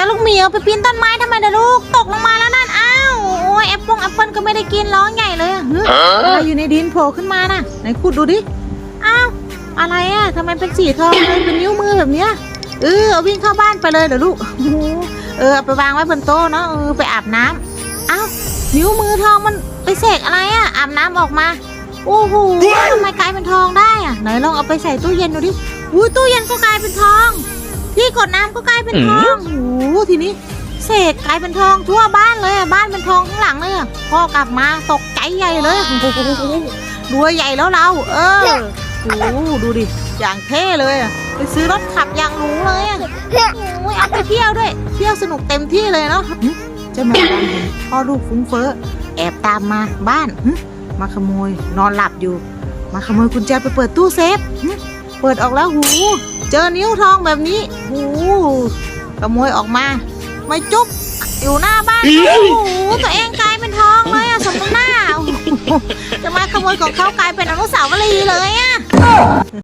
จะลูกหมีเอาไปปีนต้นไม้ทำไมเด้อลูกตกลงมาแล้วนั่นอ้าวโอ้ยแอปเปิ้ลแอปเปิ้ลก็ไม่ได้กินร้องใหญ่เลยอะเฮ้ยอะไรอยู่ในดินโผล่ขึ้นมาน่ะไหนขุดดูดิอ้าวอะไรอะทำไมเป็นสีทองเลยเป็นนิ้วมือแบบเนี้ยเออเอาวิ่งเข้าบ้านไปเลยเดี๋ยวลูกโอ้โหเออเอาไปวางไว้บนโต๊ะเนาะเออไปอาบน้ำอ้าวนิ้วมือทองมันไปเสกอะไรอะอาบน้ำออกมาโอ้โหทำไมกลายเป็นทองได้อะไหนลองเอาไปใส่ตู้เย็นดูดิอุ้ยตู้เย็นก็กลายเป็นทอง ที่กดน้ำก็กลายเป็นทองโอ้โหทีนี้ เศษกลายเป็นทองทั่วบ้านเลยอะบ้านเป็นทองข้างหลังเลยอะพ่อกลับมาตกใจใหญ่เลยโอ้โหรวยใหญ่แล้วเรา เออโอ้โหดูดิอย่างเท่เลยอะไปซื้อรถขับอย่างหรูเลยอะโอ้ยเอาไปเที่ยวด้วย เที่ยวสนุกเต็มที่เลยเนาะหึเจ้าแม่ดำเห็นพ่อลูกฟุ้งเฟ้อแอบตามมาบ้านหึมาขโมยนอนหลับอยู่ มาขโมยกุญแจไปเปิดตู้เซฟหึเปิดออกแล้วหู เจอนิ้วทองแบบนี้หูขโมยออกมา ไม่จุ๊บ อยู่หน้าบ้านโอ้โหตัวเองกลายเป็นทองเลยอะสมน้ำหน้าโอ้โหจะมาขโมยของเขากลายเป็นอนุสาวรีย์เลยอะ